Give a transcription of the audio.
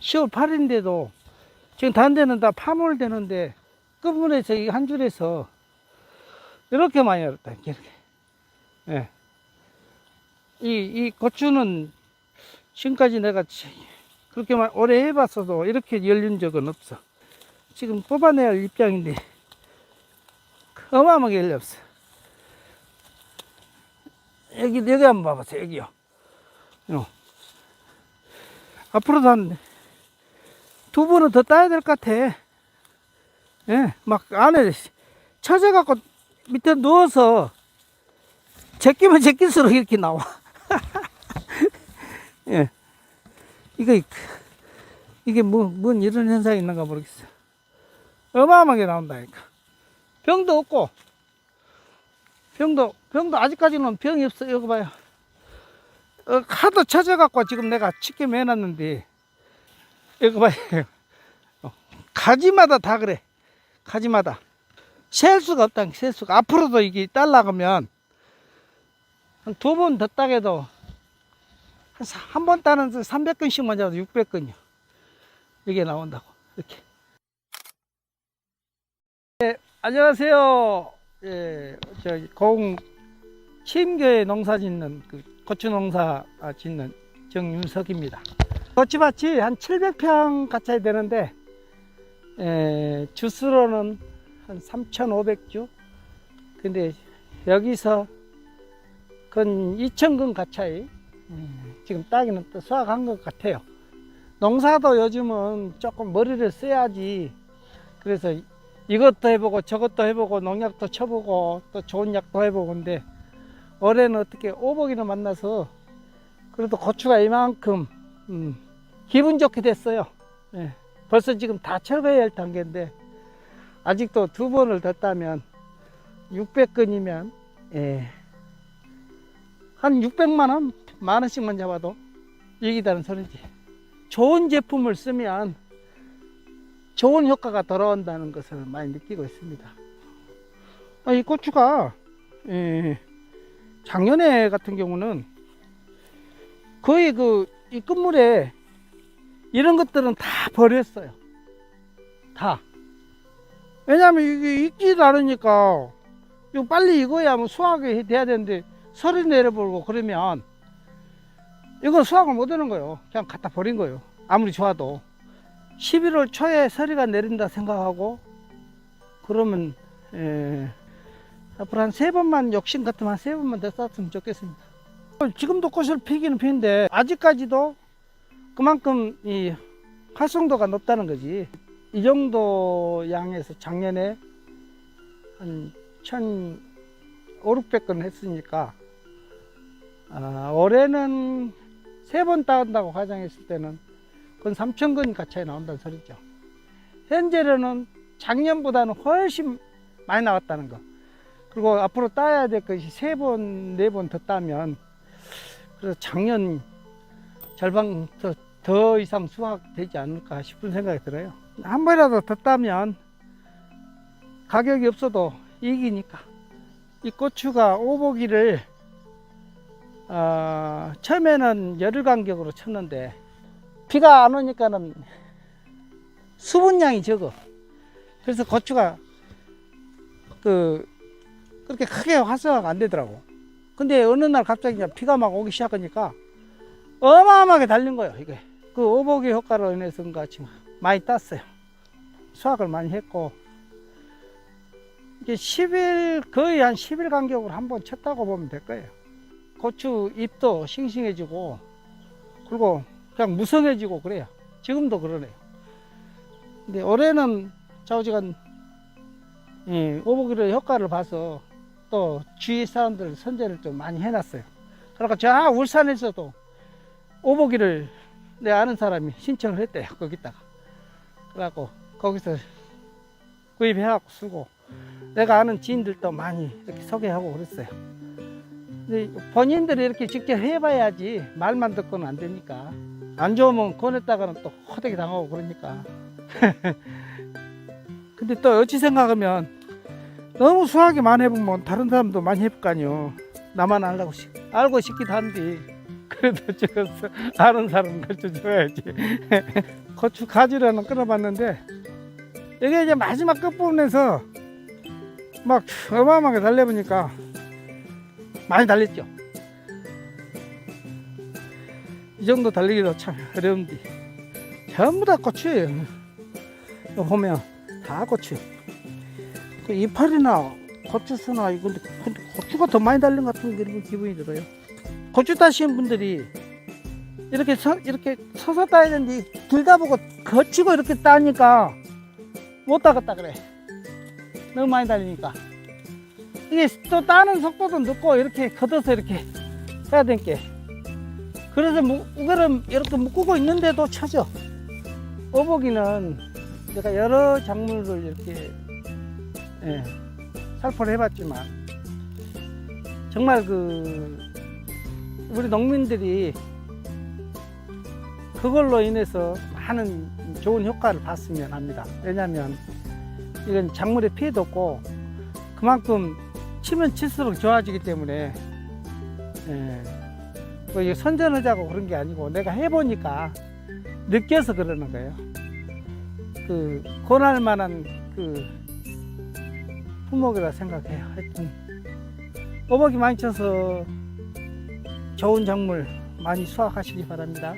10월 8일인데도 지금 다른 데는 다 파몰되는데 끝문에서 이 한 줄에서 이렇게 많이 열었다. 이렇게. 예. 이, 이 고추는 지금까지 내가 지- 그렇게 만 오래 해봤어도 이렇게 열린 적은 없어. 지금 뽑아내야 할 입장인데 어마어마하게 열렸어. 여기, 여기 한번 봐보세요. 여기요. 요. 앞으로도 한 두 번은 더 따야 될 것 같아. 예, 막 안에 쳐져갖고 밑에 누워서 제끼면 제낄수록 이렇게 나와. 예. 이거, 이게 뭐, 뭔 이런 현상이 있는가 모르겠어. 어마어마하게 나온다니까. 병도 없고, 병도, 병도 아직까지는 병이 없어. 여기 봐요. 어, 하도 쳐져갖고 지금 내가 칩게 매놨는데, 이거 봐요. 어, 가지마다 다 그래. 가지마다. 셀 수가 없다. 셀 수가. 앞으로도 이게 딸라가면 한 두 번 더 따게도 한 번 따는 300건씩만 잡아도 600건이요. 이게 나온다고. 이렇게. 예, 안녕하세요. 예, 저기 공 치임교회 농사 짓는 그 고추 농사 아, 짓는 정윤석입니다. 고추밭이 한 700평 가까이 되는데 에, 주수로는 한 3,500주. 근데 여기서 근 2,000근 가까이 음, 지금 따기는 또 수확한 것 같아요. 농사도 요즘은 조금 머리를 써야지. 그래서 이것도 해보고 저것도 해보고 농약도 쳐보고 또 좋은 약도 해보고 근데 올해는 어떻게 오복이를 만나서 그래도 고추가 이만큼 음, 기분 좋게 됐어요. 예. 벌써 지금 다 철거해야 할 단계인데 아직도 두 번을 더 따면 600건이면 예. 한 600만 원, 만 원씩만 잡아도 이기다는 소리지. 좋은 제품을 쓰면 좋은 효과가 돌아온다는 것을 많이 느끼고 있습니다. 아, 이 고추가 예, 작년에 같은 경우는 거의 그 이 끝물에 이런 것들은 다 버렸어요. 다. 왜냐하면 이게 익지도 않으니까 이거 빨리 익어야 뭐 수확이 돼야 되는데 설이 내려버리고 그러면 이건 수확을 못 하는 거예요. 그냥 갖다 버린 거예요. 아무리 좋아도. 11월 초에 서리가 내린다 생각하고 그러면 에, 앞으로 한 세 번만 욕심 같으면 한 세 번만 더 쌌으면 좋겠습니다. 지금도 꽃을 피기는 피는데 아직까지도 그만큼 이 활성도가 높다는 거지. 이 정도 양에서 작년에 한 1,500건 했으니까 아, 올해는 세 번 따온다고 가정했을 때는 그건 3,000건 가차에 나온다는 소리죠. 현재로는 작년보다는 훨씬 많이 나왔다는 거. 그리고 앞으로 따야 될 것이 세 번, 네 번 더 따면 그래서 작년 절반 더, 더 이상 수확되지 않을까 싶은 생각이 들어요. 한 번이라도 더 따면 가격이 없어도 이기니까. 이 고추가 오보기를 어, 처음에는 열흘 간격으로 쳤는데 비가 안 오니까는 수분량이 적어. 그래서 고추가 그 그렇게 크게 활성화가 안 되더라고. 근데 어느 날 갑자기 비가 막 오기 시작하니까 어마어마하게 달린 거예요, 이게. 그 오복의 효과로 인해서인가 지금 많이 땄어요. 수확을 많이 했고, 이게 10일, 거의 한 10일 간격으로 한 번 쳤다고 보면 될 거예요. 고추 잎도 싱싱해지고, 그리고 그냥 무성해지고 그래요. 지금도 그러네요. 근데 올해는 좌우지간 예, 오복이의 효과를 봐서 또 주위 사람들 선제를 좀 많이 해놨어요. 그러니까 저 울산에서도 오복이를 내 아는 사람이 신청을 했대요. 거기다가. 그래갖고 거기서 구입해갖고 쓰고 내가 아는 지인들도 많이 이렇게 소개하고 그랬어요. 근데 본인들이 이렇게 직접 해봐야지 말만 듣고는 안 되니까 안 좋으면 권했다가는 또 호되게 당하고 그러니까. 근데 또 어찌 생각하면 너무 수학이 많이 해보면 다른 사람도 많이 해볼 거 아니요. 나만 알고 싶, 알고 싶기도 한데 그래도 적었어. 아는 사람 가르쳐 줘야지. 고추 가지라는 끊어봤는데 이게 이제 마지막 끝부분에서 막 어마어마하게 달려보니까 많이 달렸죠. 이 정도 달리기도 참 어려운데 전부 다 고추예요. 이거 보면 다 고추. 그 이파리나 고추수나 이건 근데 고추가 더 많이 달린 것 같은 기분이 들어요. 고추 따시는 분들이 이렇게 서, 이렇게 서서 따야 되는데 둘다 보고 거치고 이렇게 따니까 못 따겠다 그래. 너무 많이 달리니까. 이게 또 따는 속도도 늦고 이렇게 걷어서 이렇게 해야 되니까. 그래서 무, 이거를 이렇게 묶고 있는데도 쳐져. 어복이는 제가 여러 작물을 이렇게 예, 살포를 해봤지만 정말 그 우리 농민들이 그걸로 인해서 많은 좋은 효과를 봤으면 합니다. 왜냐하면 이건 작물에 피해도 없고 그만큼 치면 칠수록 좋아지기 때문에 예, 뭐 선전하자고 그런 게 아니고 내가 해보니까 느껴서 그러는 거예요. 그 권할 만한 그 품목이라 생각해요. 하여튼 어복이 많이 쳐서 좋은 작물 많이 수확하시기 바랍니다.